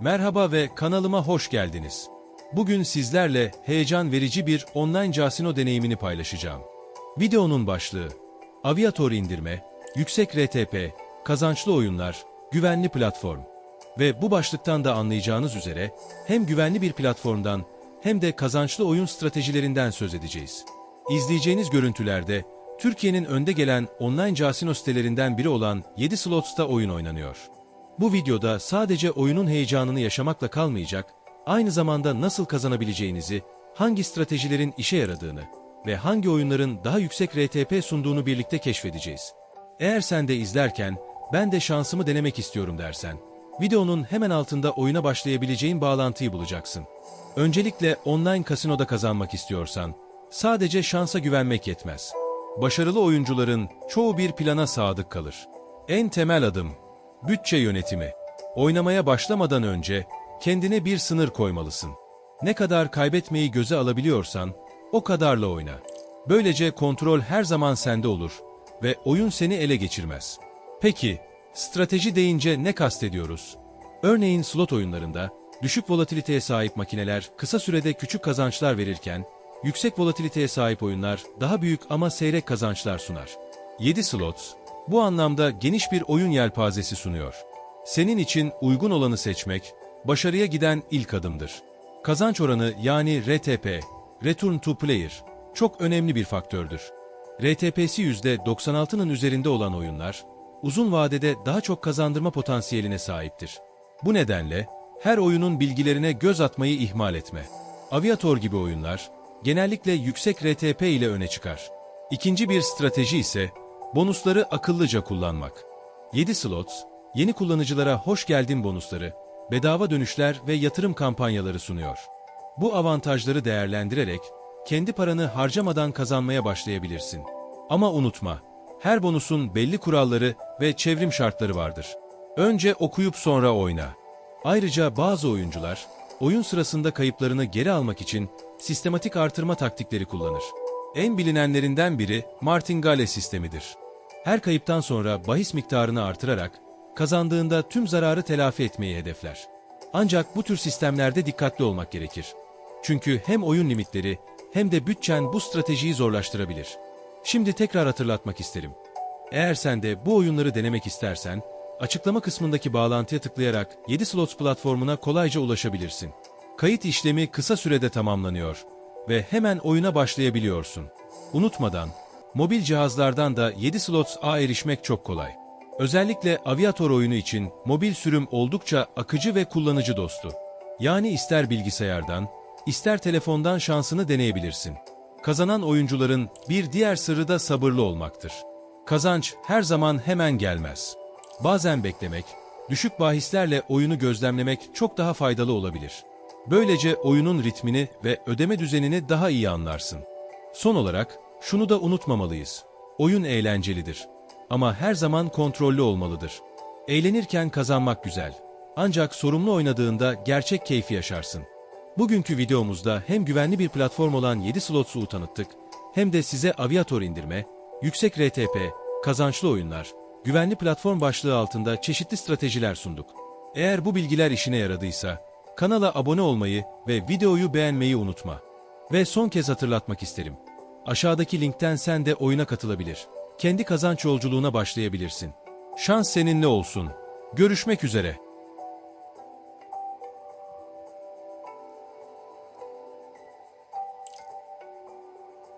Merhaba ve kanalıma hoş geldiniz. Bugün sizlerle heyecan verici bir online casino deneyimini paylaşacağım. Videonun başlığı, aviator indirme, yüksek RTP, kazançlı oyunlar, güvenli platform. Ve bu başlıktan da anlayacağınız üzere hem güvenli bir platformdan hem de kazançlı oyun stratejilerinden söz edeceğiz. İzleyeceğiniz görüntülerde Türkiye'nin önde gelen online casino sitelerinden biri olan 7 Slots'ta oyun oynanıyor. Bu videoda sadece oyunun heyecanını yaşamakla kalmayacak, aynı zamanda nasıl kazanabileceğinizi, hangi stratejilerin işe yaradığını ve hangi oyunların daha yüksek RTP sunduğunu birlikte keşfedeceğiz. Eğer sen de izlerken, ben de şansımı denemek istiyorum dersen, videonun hemen altında oyuna başlayabileceğin bağlantıyı bulacaksın. Öncelikle online kasinoda kazanmak istiyorsan, sadece şansa güvenmek yetmez. Başarılı oyuncuların çoğu bir plana sadık kalır. En temel adım, bütçe yönetimi. Oynamaya başlamadan önce kendine bir sınır koymalısın. Ne kadar kaybetmeyi göze alabiliyorsan, o kadarla oyna. Böylece kontrol her zaman sende olur ve oyun seni ele geçirmez. Peki, strateji deyince ne kastediyoruz? Örneğin slot oyunlarında, düşük volatiliteye sahip makineler kısa sürede küçük kazançlar verirken, yüksek volatiliteye sahip oyunlar daha büyük ama seyrek kazançlar sunar. 7 slots, bu anlamda geniş bir oyun yelpazesi sunuyor. Senin için uygun olanı seçmek, başarıya giden ilk adımdır. Kazanç oranı yani RTP, Return to Player, çok önemli bir faktördür. RTP'si %96'nın üzerinde olan oyunlar, uzun vadede daha çok kazandırma potansiyeline sahiptir. Bu nedenle, her oyunun bilgilerine göz atmayı ihmal etme. Aviator gibi oyunlar, genellikle yüksek RTP ile öne çıkar. İkinci bir strateji ise, bonusları akıllıca kullanmak. 7 slots, yeni kullanıcılara hoş geldin bonusları, bedava dönüşler ve yatırım kampanyaları sunuyor. Bu avantajları değerlendirerek, kendi paranı harcamadan kazanmaya başlayabilirsin. Ama unutma, her bonusun belli kuralları ve çevrim şartları vardır. Önce okuyup sonra oyna. Ayrıca bazı oyuncular, oyun sırasında kayıplarını geri almak için sistematik artırma taktikleri kullanır. En bilinenlerinden biri Martingale sistemidir. Her kayıptan sonra bahis miktarını artırarak, kazandığında tüm zararı telafi etmeyi hedefler. Ancak bu tür sistemlerde dikkatli olmak gerekir. Çünkü hem oyun limitleri hem de bütçen bu stratejiyi zorlaştırabilir. Şimdi tekrar hatırlatmak isterim. Eğer sen de bu oyunları denemek istersen, açıklama kısmındaki bağlantıya tıklayarak 7 Slots platformuna kolayca ulaşabilirsin. Kayıt işlemi kısa sürede tamamlanıyor ve hemen oyuna başlayabiliyorsun. Unutmadan, mobil cihazlardan da 7 Slots A erişmek çok kolay. Özellikle Aviator oyunu için mobil sürüm oldukça akıcı ve kullanıcı dostu. Yani ister bilgisayardan, ister telefondan şansını deneyebilirsin. Kazanan oyuncuların bir diğer sırrı da sabırlı olmaktır. Kazanç her zaman hemen gelmez. Bazen beklemek, düşük bahislerle oyunu gözlemlemek çok daha faydalı olabilir. Böylece oyunun ritmini ve ödeme düzenini daha iyi anlarsın. Son olarak şunu da unutmamalıyız. Oyun eğlencelidir. Ama her zaman kontrollü olmalıdır. Eğlenirken kazanmak güzel. Ancak sorumlu oynadığında gerçek keyfi yaşarsın. Bugünkü videomuzda hem güvenli bir platform olan 7 Slots'u tanıttık, hem de size Aviator indirme, yüksek RTP, kazançlı oyunlar, güvenli platform başlığı altında çeşitli stratejiler sunduk. Eğer bu bilgiler işine yaradıysa, kanala abone olmayı ve videoyu beğenmeyi unutma. Ve son kez hatırlatmak isterim. Aşağıdaki linkten sen de oyuna katılabilir. Kendi kazanç yolculuğuna başlayabilirsin. Şans seninle olsun. Görüşmek üzere.